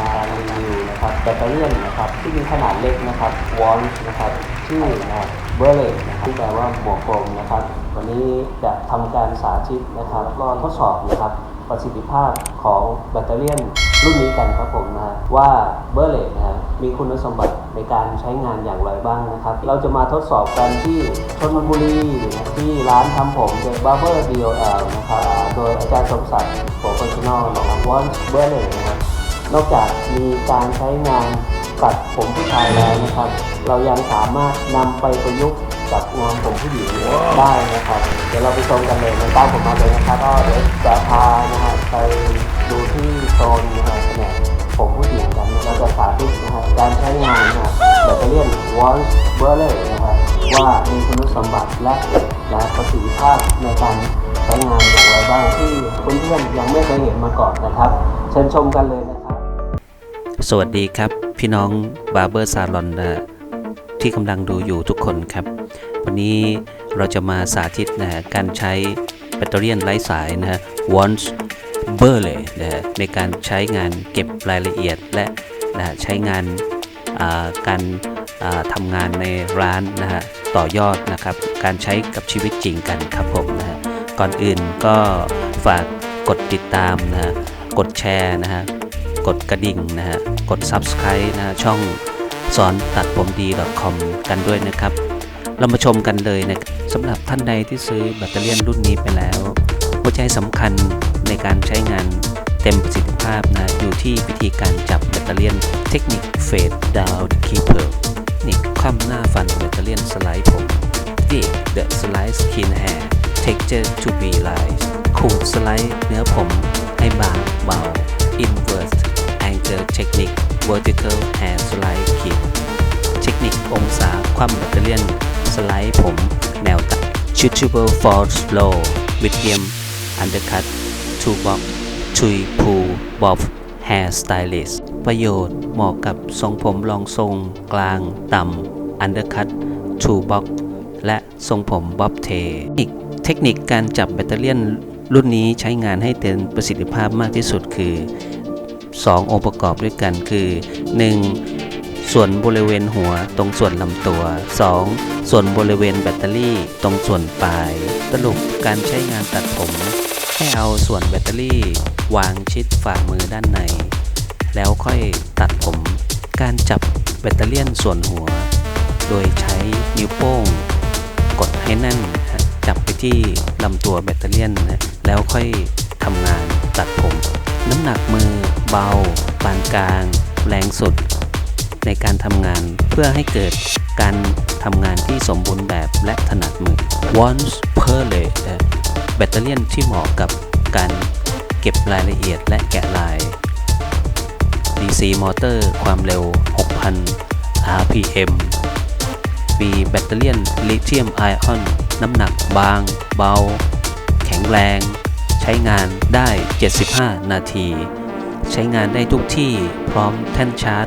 มศักดิ์จะมารีวิวนะครับแบตเตอรี่นะครับที่มีขนาดเล็กนะครับวอนนะครับชื่อนะครับเบอร์เลนะครับที่แปลว่าหมวกกลมนะครับ วันนี้จะทำการสาธิตนะครับล้วก็ทดสอบนะครับประสิทธิภาพของแบตเตอรี่รุ่นนี้กันครับผมนะฮะว่าเบอร์เลนะฮะมีคุณสมบัติในการใช้งานอย่างไรบ้างนะครับ เราจะมาทดสอบกันที่ชนบุรีนะที่ร้านทำผม The Barber DOL นะครับโดยอาจารย์สมศักดิ์โปรเฟชชั่นอลนะครับวอนเบอร์เลนะครับ นอกจากมีการใช้งานตัดผมผู้ชายแล้วนะครับ เรายังสามารถนำไปประยุกต์กับงานผมผู้หญิงได้นะครับ เดี๋ยวเราไปชมกันเลยนะตามผมมาเลยนะครับก็เดี๋ยวจะพานะฮะไปดูที่โซนนะฮะแผนกผมผู้หญิงกันเราจะสาธิตนะฮะการใช้งานนะฮะแบตเตอรี่วอลส์เบอร์เลยนะครับว่ามีคุณสมบัติและและประสิทธิภาพในการใช้งานอย่างไรบ้างที่เพื่อนๆยังไม่เคยเห็นมาก่อนนะครับ เชิญชมกันเลยนะ สวัสดีครับ พี่น้องบาร์เบอร์ซาลอนนะที่กำลังดูอยู่ทุกคนครับ วันนี้เราจะมาสาธิตนะฮะการใช้แบตเตอรี่ไร้สายนะฮะ Once b u r l e นะฮะในการใช้งานเก็บรายละเอียดและนะฮะใช้งานอ่าการอ่าทำงานในร้านนะฮะต่อยอดนะครับ การใช้กับชีวิตจริงกันครับผมนะฮะก่อนอื่นก็ฝากกดติดตามนะฮะกดแชร์นะฮะ กดกระดิ่งนะฮะ กด Subscribe นะฮะช่องสอนตัดผมดี .com กันด้วยนะครับ เรามาชมกันเลยนะสำหรับท่านใดที่ซื้อแบตเตอรี่ยนรุ่นนี้ไปแล้ว หัวใจสำคัญในการใช้งานเต็มประสิทธิภาพนะอยู่ที่วิธีการจับแบตเตอรี่ยนเทคนิค Fade Down Keeper นี่คว่ำหน้าฟันแบตเตอรี่ยนสไลด์ผม Dig the slide skin hair texture to be light ขูดสไลด์เนื้อผมให้บางเบา Inverse Angle Technique Vertical Hair Slide Kit เทคนิคองศาคว่ำแบตเตอรี่สไลด์ผมแนวตัด Shootable for Slow Medium Undercut Two Box ชุยพูบอบ Hair Stylist ประโยชน์เหมาะกับทรงผมรองทรงกลางต่ำ Undercut Two Box และทรงผมบ๊อบเทอีกเทคนิคการจับแบตเตอรี่รุ่นนี้ใช้งานให้เต็มประสิทธิภาพมากที่สุดคือ 2 องค์ประกอบด้วยกันคือ 1. ส่วนบริเวณหัวตรงส่วนลำตัว 2. ส่วนบริเวณแบตเตอรี่ตรงส่วนปลาย สรุปการใช้งานตัดผม ให้เอาส่วนแบตเตอรี่ วางชิดฝ่ามือด้านใน แล้วค่อยตัดผม การจับแบตเตอรี่ส่วนหัว โดยใช้นิ้วโป้ง กดให้แน่นจับไปที่ลำตัวแบตเตอรี่นะแล้วค่อยทำงานตัดผม น้ำหนักมือเบา ปานกลาง แรงสุด ในการทำงานเพื่อให้เกิดการทำงานที่สมบูรณ์แบบและถนัดมือ Once per lay แบตเตอรี่ที่เหมาะกับการเก็บรายละเอียดและแกะลาย DC มอเตอร์ความเร็ว 6,000 RPM มีแบตเตอรี่ลิเธียมไอออน น้ำหนักบาง เบา แข็งแรง ใช้งานได้ 75 นาที ใช้งานได้ทุกที่พร้อมแท่นชาร์จ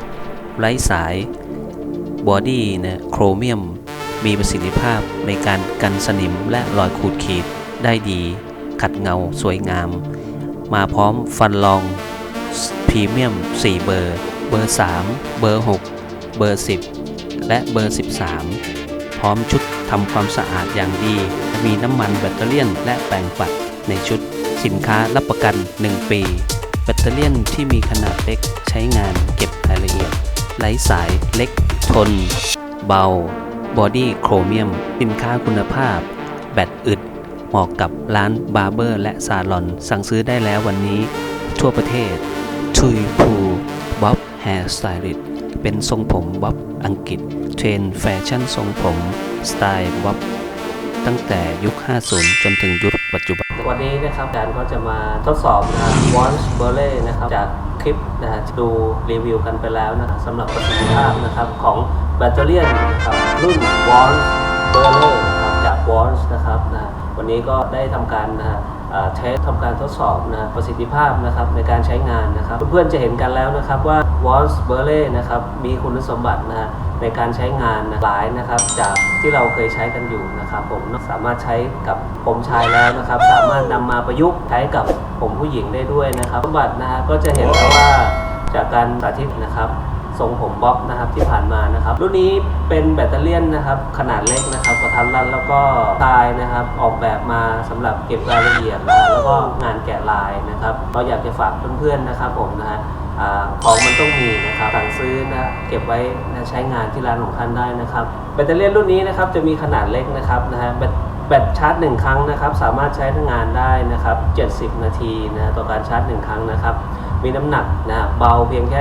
ไร้สาย บอดี้นะโครเมียม มีประสิทธิภาพในการกันสนิมและรอยขูดขีดได้ดี ขัดเงาสวยงาม มาพร้อมฟันรองพรีเมียม 4 เบอร์ เบอร์ 3 เบอร์ 6 เบอร์ 10 และเบอร์ 13 พร้อมชุดทำความสะอาดอย่างดี มีน้ำมันแบตเตอรี่ยนและแปรงปัดในชุด สินค้ารับประกัน 1 ปี แบตเตอรี่ที่มีขนาดเล็กใช้งานเก็บรายละเอียดไร้สายเล็ก ทน เบา บอดี้โครเมียม สินค้าคุณภาพ แบตอึดเหมาะกับร้านบาร์เบอร์ และซาลอน สั่งซื้อได้แล้ววันนี้ ทั่วประเทศทุยพูบ๊อบแฮร์สไตลิสต์เป็นทรงผมบ๊อบอังกฤษ เทรนแฟชั่นทรงผม สไตล์บ๊อบตั้งแต่ยุค 50 จนถึงยุคปัจจุบัน วันนี้นะครับอาจารย์ก็จะมาทดสอบนะวอนส์เบอร์เล่นะครับจากคลิปนะฮะดูรีวิวกันไปแล้วนะสำหรับประสิทธิภาพนะครับของแบตเตอรี่นนะครับรุ่นวอนส์เบอร์เล่นะครับจากวอนส์นะครับนะวันนี้ก็ได้ทำการนะฮะ เทสทำการทดสอบนะประสิทธิภาพนะครับในการใช้งานนะครับ เพื่อนๆจะเห็นกันแล้วนะครับว่า w a l s b e r l e นะครับมีคุณสมบัตินะในการใช้งานหลายนะครับจากที่เราเคยใช้กันอยู่นะครับ ผมสามารถใช้กับผมชายแล้วนะครับ สามารถนำมาประยุกต์ใช้กับผมผู้หญิงได้ด้วยนะครับสมบัตินะฮะก็จะเห็นแล้วว่าจากการสาธิตนะครับ ทรงผมบ๊อบนะครับที่ผ่านมานะครับรุ่นนี้เป็นแบตเตอรี่นะครับขนาดเล็กนะครับกระทัดรัดแล้วก็ทายนะครับออกแบบมาสำหรับเก็บรายละเอียดนะแล้วก็งานแกะลายนะครับเราอยากจะฝากเพื่อนๆนะครับผมนะฮะของมันต้องมีนะครับสั่งซื้อนะเก็บไว้นะใช้งานที่ร้านของท่านได้นะครับแบตเตอรี่รุ่นนี้นะครับจะมีขนาดเล็กนะครับนะฮะแบตชาร์จหนึ่งครั้งนะครับสามารถใช้ทั้งงานได้นะครับ70 นาทีนะต่อการชาร์จหนึ่งครั้งนะครับมีน้ำหนักนะเบาเพียงแค่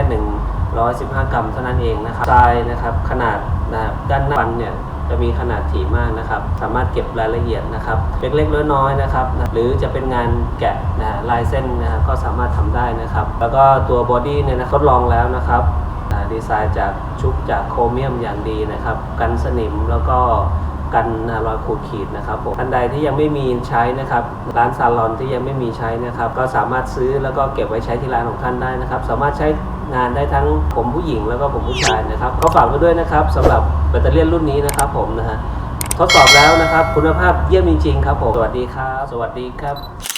115 กรัมเท่านั้นเองนะครับทรายนะครับขนาดนะด้านหน้าฟันเนี่ยจะมีขนาดถี่มากนะครับ สามารถเก็บรายละเอียดนะครับเล็กๆน้อยๆนะครับนะหรือจะเป็นงานแกะนะลายเส้นนะก็สามารถทำได้นะครับ แล้วก็ตัวบอดี้เนี่ยนะทดลองแล้วนะครับอ่าดีไซน์จากชุบจากโครเมียมอย่างดีนะครับ กันสนิมแล้วก็กันรอยขูดขีดนะครับผมท่านใดที่ยังไม่มีใช้นะครับ ร้านซาลอนที่ยังไม่มีใช้นะครับ ก็สามารถซื้อแล้วก็เก็บไว้ใช้ที่ร้านของท่านได้นะครับ สามารถใช้ งานได้ทั้งผมผู้หญิงแล้วก็ผมผู้ชายนะครับก็ฝากไว้ด้วยนะครับสำหรับแบตเตอรี่รุ่นนี้นะครับผมนะฮะทดสอบแล้วนะครับ คุณภาพเยี่ยมจริงๆครับผมสวัสดีครับ สวัสดีครับ